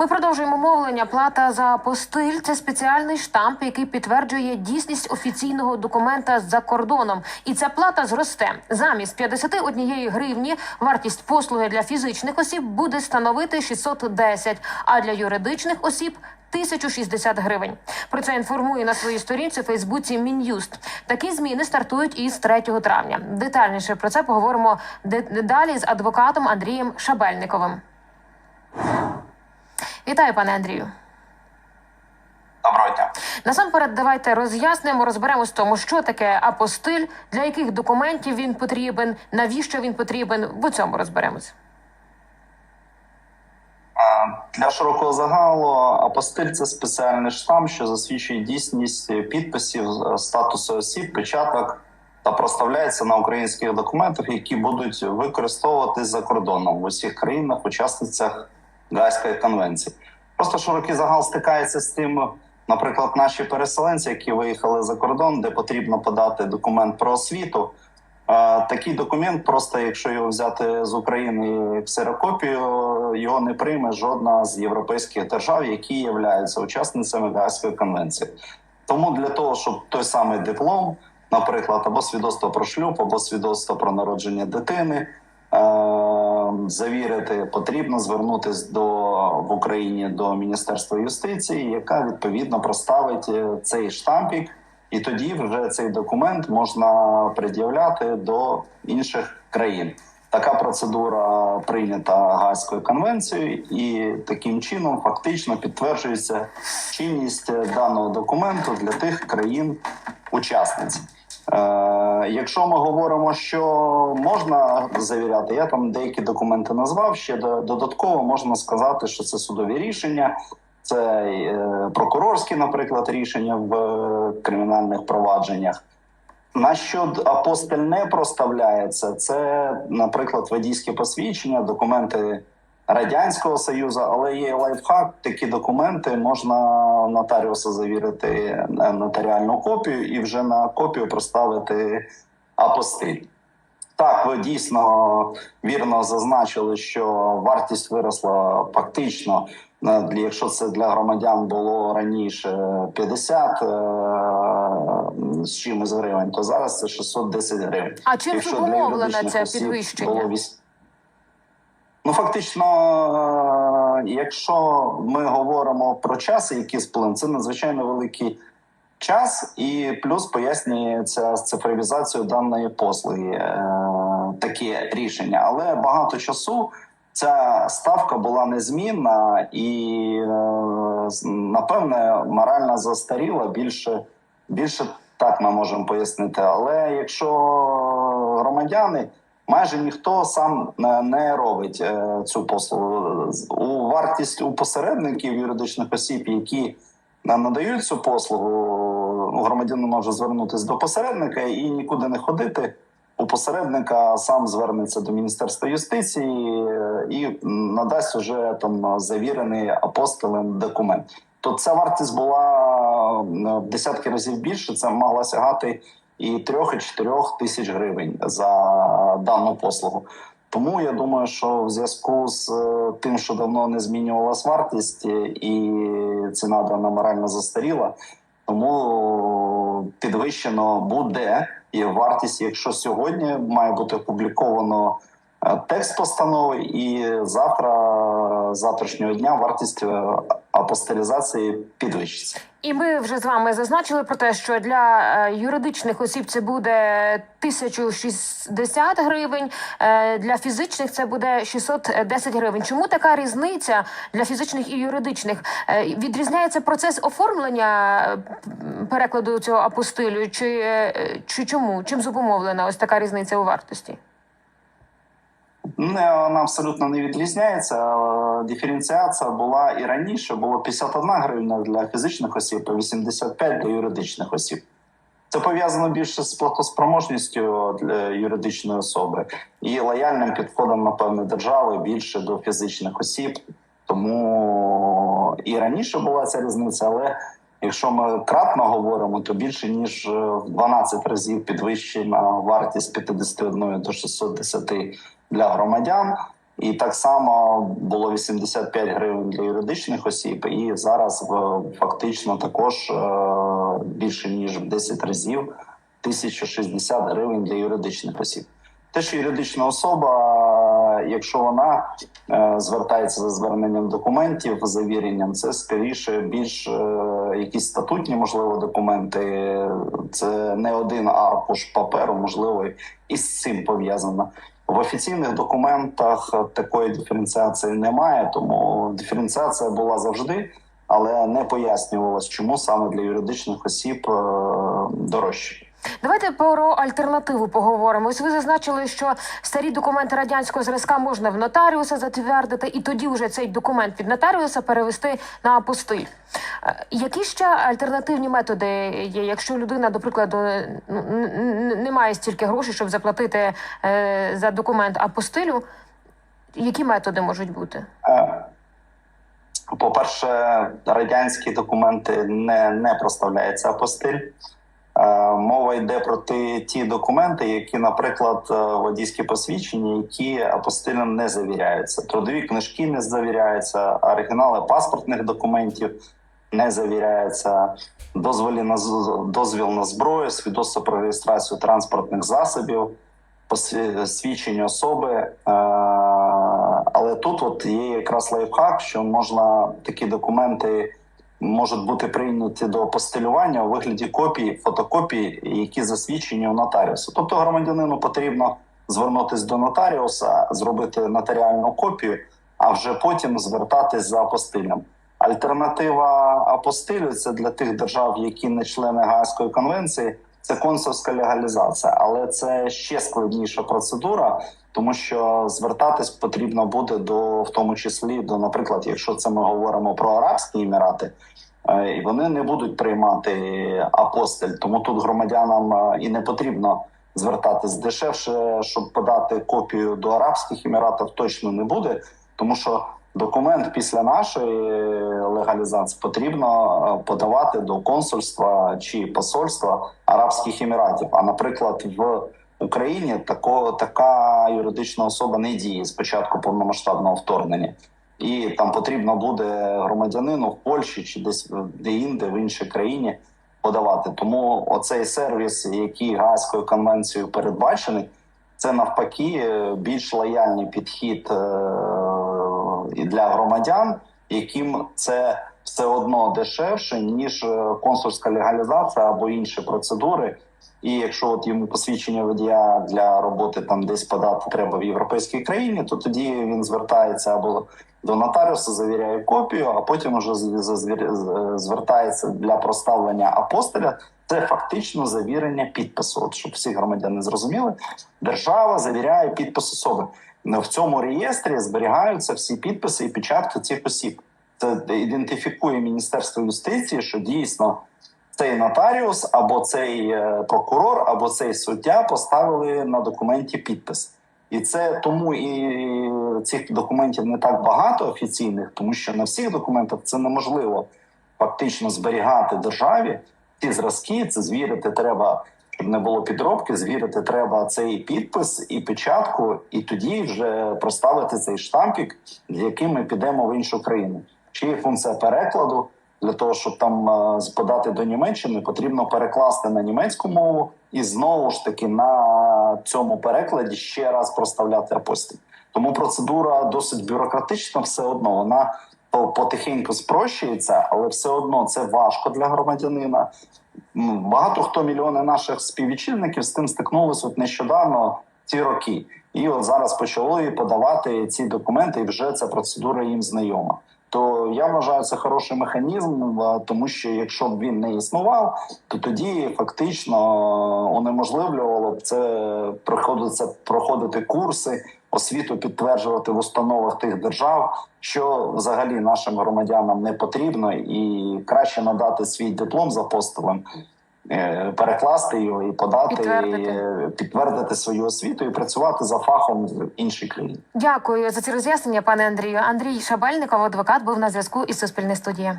Ми продовжуємо мовлення. Плата за постиль це спеціальний штамп, який підтверджує дійсність офіційного документа за кордоном. І ця плата зросте замість 51 гривні. Вартість послуги для фізичних осіб буде становити 610, а для юридичних осіб. 1060 гривень. Про це інформує на своїй сторінці у Фейсбуці Мін'юст. Такі зміни стартують із 3 травня. Детальніше про це поговоримо далі з адвокатом Андрієм Шабельниковим. Вітаю, пане Андрію. Доброго дня. Насамперед, давайте роз'яснимо, розберемось в тому, що таке апостиль, для яких документів він потрібен, навіщо він потрібен. В цьому розберемось. Для широкого загалу апостиль це спеціальний штамп, що засвідчує дійсність підписів, е, статусу осіб, печаток та проставляється на українських документах, які будуть використовуватись за кордоном в усіх країнах, учасницях Гайської конвенції. Просто широкий загал стикається з тим, наприклад, наші переселенці, які виїхали за кордон, де потрібно подати документ про освіту. Такий документ, просто якщо його взяти з України ксерокопію, його не прийме жодна з європейських держав, які являються учасницями Гаазької конвенції. Тому для того, щоб той самий диплом, наприклад, або свідоцтво про шлюб, або свідоцтво про народження дитини, завірити, потрібно звернутися до в Україні до Міністерства юстиції, яка відповідно проставить е, цей штампік. І тоді вже цей документ можна пред'являти до інших країн. Така процедура прийнята Гаазькою конвенцією, і таким чином фактично підтверджується чинність даного документу для тих країн-учасниць. Е, якщо ми говоримо, що можна завіряти, я там деякі документи назвав. Ще додатково можна сказати, що це судові рішення, це е, прокурорські, наприклад, рішення в е, кримінальних провадженнях. На що апостиль не проставляється, це, наприклад, водійське посвідчення, документи Радянського Союзу, але є лайфхак. Такі документи можна нотаріуса завірити е, нотаріальну копію і вже на копію проставити апостиль. Так, ви дійсно вірно зазначили, що вартість виросла фактично. е, Якщо це для громадян було раніше 50 е, з чимось гривень, то зараз це 610 гривень. А чим зумовлено це підвищення? було віс- Ну, фактично, якщо ми говоримо про час, який сплин, це надзвичайно великий час, і плюс пояснюється з цифровізацією даної послуги е, таке рішення. Але багато часу ця ставка була незмінна і, е, напевне, морально застаріла більше, більше так ми можемо пояснити. Але якщо громадяни. Майже ніхто сам не- робить е, цю послугу. У вартість у посередників юридичних осіб, які на- надають цю послугу, ну, громадянин може звернутися до посередника і нікуди не ходити. У посередника сам звернеться до Міністерства юстиції е, і надасть уже там завірений апостолем документ. То ця вартість була е, в десятки разів більше. Це могла сягати і трьох і чотирьох тисяч гривень за дану послугу. Тому я думаю, що в зв'язку з е, тим, що давно не змінювалась вартість е, і ціна дана морально застаріла, тому підвищено буде і вартість, якщо сьогодні має бути опубліковано е, текст постанови, і завтра, завтрашнього дня, вартість е, апостилізації підвищиться. І ми вже з вами зазначили про те, що для е, юридичних осіб це буде 1060 гривень, е, для фізичних це буде 610 гривень. Чому така різниця для фізичних і юридичних? Відрізняється процес оформлення перекладу цього апостилю, чи, чи чому? Чим зумовлена ось така різниця у вартості? Не, вона абсолютно не відрізняється. Е, Диференціація була і раніше. Було 51 гривня для фізичних осіб, а 85 для юридичних осіб. Це пов'язано більше з платоспроможністю для юридичної особи і лояльним підходом, напевне, держави більше до фізичних осіб. Тому і раніше була ця різниця, але якщо ми кратно говоримо, то більше ніж е, в 12 разів підвищена вартість 51 до 610 для громадян. І так само було 85 гривень для юридичних осіб, і зараз е, фактично також е, більше ніж в 10 разів 1060 гривень для юридичних осіб. Те, що юридична особа, якщо вона е, звертається за зверненням документів, завіренням, це скоріше більш якісь статутні, можливо, документи. Це не один аркуш паперу, можливо, і з цим пов'язано. В офіційних документах такої диференціації немає, тому диференціація була завжди, але не пояснювалось, чому саме для юридичних осіб е, дорожче. Давайте про альтернативу поговоримо. Ось ви зазначили, що старі документи радянського зразка можна в нотаріуса затвердити, і тоді вже цей документ від нотаріуса перевести на апостиль. Е, Які ще альтернативні методи є, якщо людина, до прикладу, ну, н- н- не має стільки грошей, щоб заплатити е, за документ апостилю? Які методи можуть бути? Е, По-перше, радянські документи не, не проставляється апостиль. Е, Мова йде про ті, документи, які, наприклад, е, водійські посвідчення, які апостилем не завіряються. Трудові книжки не завіряються, оригінали паспортних документів не завіряються, дозволі на дозвіл на зброю, свідоцтво про реєстрацію транспортних засобів, посві- свідчення особи. Е, Але тут от є якраз лайфхак, що можна такі документи можуть бути прийняті до апостилювання у вигляді копій, фотокопій, які засвідчені у нотаріуса. Тобто громадянину потрібно звернутися до нотаріуса, зробити нотаріальну копію, а вже потім звертатись за апостилем. Альтернатива апостилю це для тих держав, які не члени Гаазької конвенції. Це консульська легалізація, але це ще складніша процедура, тому що звертатись потрібно буде до, в тому числі до, наприклад, якщо це ми говоримо про Арабські Емірати, е, і вони не будуть приймати апостиль, тому тут громадянам е, і не потрібно звертатись. Дешевше, щоб подати копію до Арабських Еміратів, точно не буде, тому що документ після нашої легалізації потрібно е, подавати до консульства чи посольства Арабських Еміратів. А наприклад, в Україні тако, така юридична особа не діє з початку повномасштабного вторгнення. І там потрібно буде громадянину в Польщі чи десь де-інде в іншій країні подавати. Тому оцей сервіс, який Гаазькою конвенцією передбачений, це навпаки е, більш лояльний підхід е, і для громадян, яким це все одно дешевше ніж е, консульська легалізація або інші процедури. І якщо от йому посвідчення водія для роботи там десь подати треба в європейській країні, то тоді він звертається або до нотаріуса, завіряє копію, а потім уже звертається для проставлення апостиля. Це фактично завірення підпису. От щоб всі громадяни зрозуміли, держава завіряє підпис особи. В цьому реєстрі зберігаються всі підписи і печатки цих осіб. Це ідентифікує Міністерство юстиції, що дійсно цей нотаріус або цей е, прокурор, або цей суддя поставили на документі підпис. І це тому і цих документів не так багато офіційних, тому що на всіх документах це неможливо фактично зберігати державі ці зразки. Це звірити треба, щоб не було підробки. Звірити треба цей підпис і печатку, і тоді вже проставити цей штампік, з яким ми підемо в іншу країну. Чи є функція перекладу? Для того щоб там е, подати до Німеччини, потрібно перекласти на німецьку мову і знову ж таки на цьому перекладі ще раз проставляти апостиль. Тому процедура досить бюрократична, все одно вона по- потихеньку спрощується, але все одно це важко для громадянина. Багато хто мільйони наших співвітчизників з тим стикнулися от нещодавно ці роки. І от зараз почали подавати ці документи, і вже ця процедура їм знайома. То я вважаю це хороший механізм, тому що якщо б він не існував, то тоді фактично унеможливлювало б це приходиться проходити курси, освіту підтверджувати в установах тих держав, що взагалі нашим громадянам не потрібно, і краще надати свій диплом з апостолем, перекласти його і подати, Підтвердити. е, підтвердити свою освіту і працювати за фахом в іншій країні. Дякую за ці роз'яснення, пане Андрію. Андрій Шабельников, адвокат, був на зв'язку із Суспільне студія.